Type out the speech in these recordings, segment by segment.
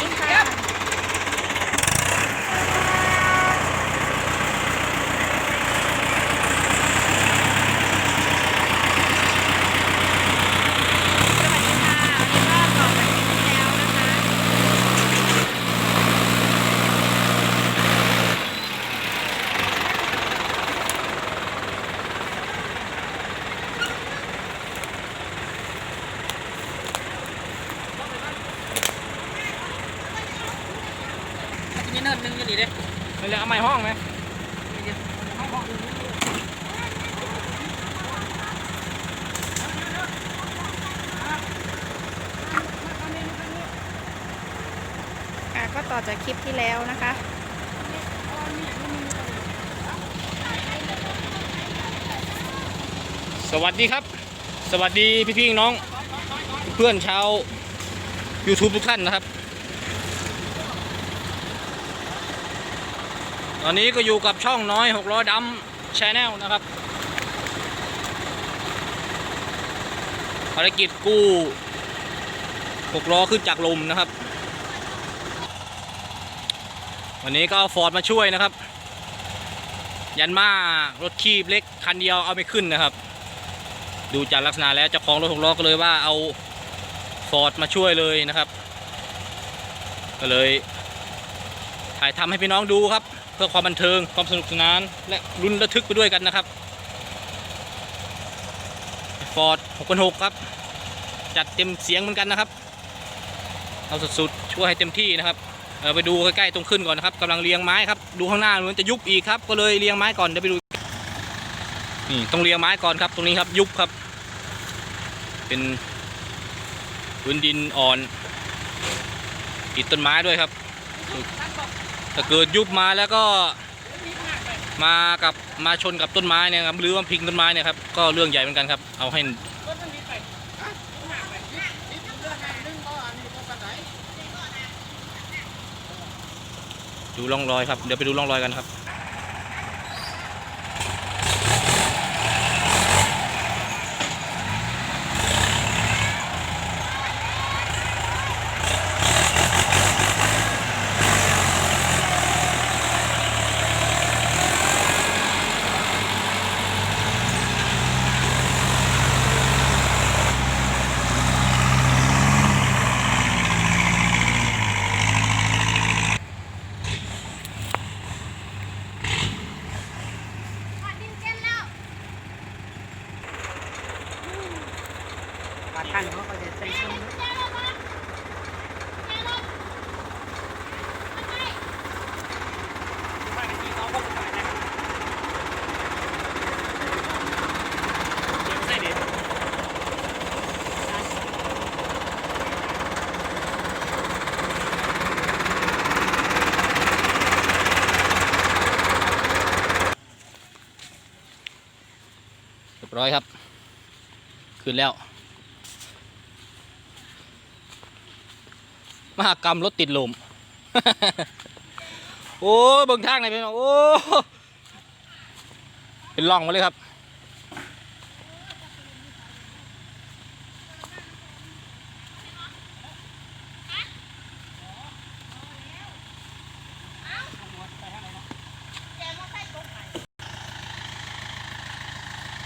ดีค่ะสวัสดีค่ะวันนี้ก็ต่อจากคลิปที่แล้วนะคะ มีเนินหนึงอยู่นี่เด้ไปเลยเอาไม้ห้องไหมค่ะก็ต่อจากคลิปที่แล้วนะคะสวัสดีครับ สวัสดีพี่พี่ๆน้อง เพื่อนชาว YouTube ทุกท่านนะครับ ตอนนี้ก็อยู่กับช่องน้อยหกล้อดำชแนลนะครับ ภารกิจกู้หกล้อขึ้นจากลมนะครับ วันนี้ก็เอาฟอร์ดมาช่วยนะครับ ยันมารถคีบเล็กคันเดียวเอาไม่ขึ้นนะครับ ดูจากลักษณะแล้วเจ้าของรถหกล้อก็เลยว่าเอาฟอร์ดมาช่วยเลยนะครับ ก็เลยถ่ายทำให้พี่น้องดูครับ เพื่อความบันเทิงความสนุกสนาน และรุนระทึกไปด้วยกันนะครับฟอร์ด6,6ครับ จัดเต็มเสียงเหมือนกันนะครับ เอาสุดๆช่วยให้เต็มที่นะครับเราไปดูใกล้ๆตรงขึ้นก่อนนะครับกำลังเรียงไม้ครับดูข้างหน้ามันจะยุบอีกครับ ก็เลยเรียงไม้ก่อนเดี๋ยวไปดูนี่ต้องเรียงไม้ก่อนครับ ตรงนี้ครับยุบครับ เป็นพื้นดินอ่อนติดต้นไม้ด้วยครับ ถ้าเกิดยุบมาแล้วก็มากับมาชนกับต้นไม้เนี่ยครับหรือว่าพิงต้นไม้เนี่ยครับก็เรื่องใหญ่เหมือนกันครับ เอาให้ดูร่องรอยครับเดี๋ยวไปดูร่องรอยกันครับ ปาตั้งเขาก็จะใส่เครื่องร้อยครับ ขึ้นแล้ว มหากรรมรถติดลม โอ้เบิ่งทางไหนเป็นโอ้ เป็นร่องมาเลยครับ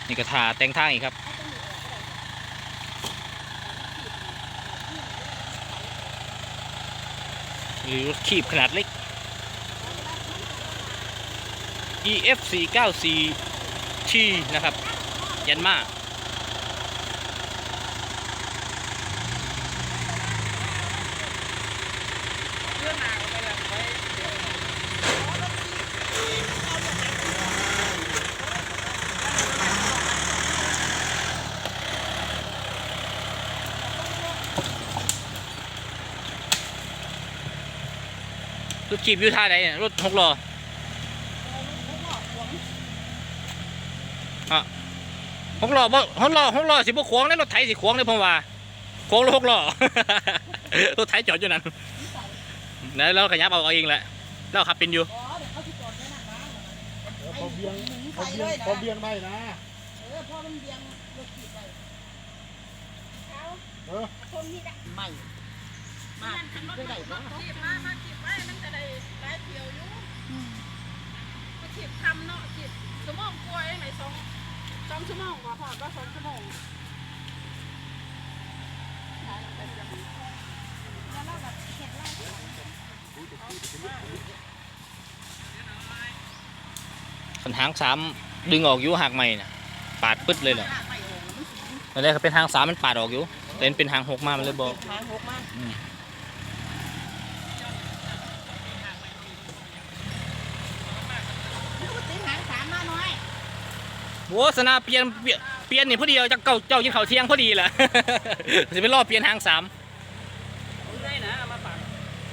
นี่กระถาแต่งทางอีกครับ หรือขีบขนาดเล็ก EF 4 9 4 T นะครับ ยันมาๆ รถขีบอยู่ท่าไหนเนี่ยรถหกล้ออะหกล้อบ่หกล้อหกล้อสิบ่ขวางในรถไถสิขวางในผมว่าขวางรถหกล้อรถไถจอดอยู่นั่นแล้วเราขยับเอาเอาเองแหละแล้วขับเป็นอยู่พอเบียงพอเบียงพอเบียงไม่นะเออพอมันเบียงรถขีดไปเออไม่ มาได้ไหนบ้างขีบมามาขีบไว้มันจะได้หลายเที่ยวอยู่มาขีบทำเนาะขีบชั่วโมงกว่าเองไหนสองสองชั่วโมงกว่าพอก็สองชั่วโมงสันหางสามดึงออกอยู่หักใหม่น่ะ ปาดปึ๊ดเลยเหรอตอนแรกเขาเป็นหางสามมันปาดออกอยู่แต่มันเป็นหางหกมามันเลยบอกทางหกมา อืม ตีหางสามมาน้อย โอ้สนาเปลี่ยนเปลี่ยนเปลี่ยนนี่พอดีเอาจากเก่าเจ้ากินข้าวเที่ยงพอดีแหละ จะไปรอบเปลี่ยนหางสาม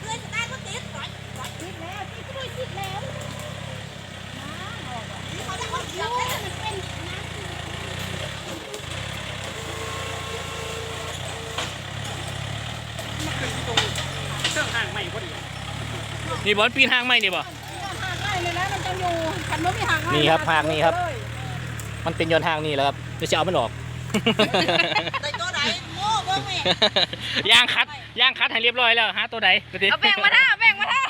เพื่อนจะได้ก็ติดร้อยร้อยติดแล้วติดก็ด้วยติดแล้วนี่เขาจะเอาเดียวแต่มันเป็นน้ำนี่บอลปีนหางใหม่นี่บ่หางได้เลยนะมันจะอยู่คันไม่มีหางนี่ครับหางนี่ครับ มันเป็นยอนหางนี่แหละครับเดี๋ยวจะเอามันออก ได้ตัวไหนโม่เบิ่งแม่ยางคัดยางคัดให้เรียบร้อยแล้วหาตัวใดดี๋ยวดิเอาแบ่งมาท่าแบ่งมาท่า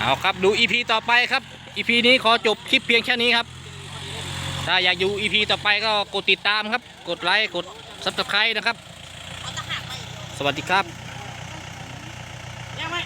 เอาครับดู EP ต่อไปครับ EP นี้ขอจบคลิปเพียงแค่นี้ครับ ถ้าอยากอยู่ EP ต่อไปก็กดติดตามครับ กดไลค์กด Subscribe นะครับเอาตะหากไปสวัสดีครับ ยังไหม